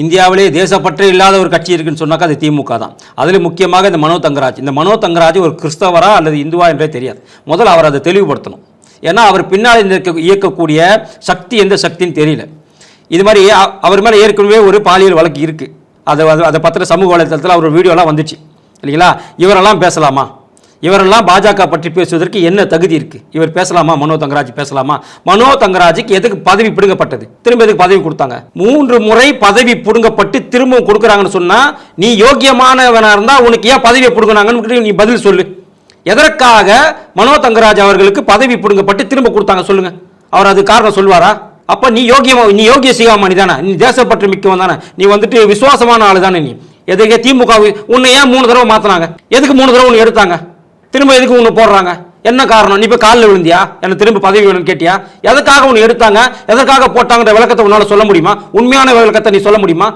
இந்தியாவிலே தேசப்பற்று இல்லாத ஒரு கட்சி இருக்குன்னு சொன்னாக்கா அது திமுக தான். அதில் முக்கியமாக இந்த மனோ தங்கராஜ். இந்த மனோ தங்கராஜ் ஒரு கிறிஸ்தவரா அல்லது இந்துவா என்றே தெரியாது. முதல்ல அவர் அதை தெளிவுபடுத்தணும். ஏன்னா அவர் பின்னால் இருக்க இயக்கக்கூடிய சக்தி எந்த சக்தின்னு தெரியல. இது மாதிரி அவர் மேலே ஏற்கனவே ஒரு பாலியல் வழக்கு இருக்குது அதை அது அதை பற்றின சமூக வலைத்தளத்தில் அவர் வீடியோலாம் வந்துச்சு. இல்லைங்களா? இவரெல்லாம் பேசலாமா? இவரெல்லாம் பாஜக பற்றி பேசுவதற்கு என்ன தகுதி இருக்குது இவர் பேசலாமா? மனோ தங்கராஜ் பேசலாமா? மனோ தங்கராஜுக்கு எதுக்கு பதவி பிடுங்கப்பட்டது? திரும்ப எதுக்கு பதவி கொடுத்தாங்க? மூன்று முறை பதவி பிடுங்கப்பட்டு திரும்பவும் கொடுக்குறாங்கன்னு சொன்னால் நீ யோக்கியமானவனாக இருந்தால் உனக்கு ஏன் பதவியை பிடுங்கினாங்கன்னு நீ பதில் சொல்லு. எதற்காக மனோ தங்கராஜ் அவர்களுக்கு பதவி பிடுங்கப்பட்டு திரும்ப கொடுத்தாங்க சொல்லுங்க. அவர் அது காரணம் சொல்வாரா? அப்ப நீ யோகியமா நீ யோகிய சிகாமணி தானே? நீ தேசப்பற்று மிக்கவன் தானே? நீ வந்துட்டு விசுவாசமான ஆளு தானே நீ? எதுக்கு திமுக உன்னை ஏன் மூணு தடவை மாத்தினாங்க? எதுக்கு மூணு தடவை ஒன்று எடுத்தாங்க? திரும்ப எதுக்கு உன்னை போடுறாங்க? என்ன காரணம்? நீ இப்போ காலில் விழுந்தியா? எனக்கு திரும்ப பதவி வேணும்னு கேட்டியா? எதுக்காக உன்னை எடுத்தாங்க? எதற்காக போட்டாங்கன்ற விளக்கத்தை உன்னால் சொல்ல முடியுமா? உண்மையான விளக்கத்தை நீ சொல்ல முடியுமா?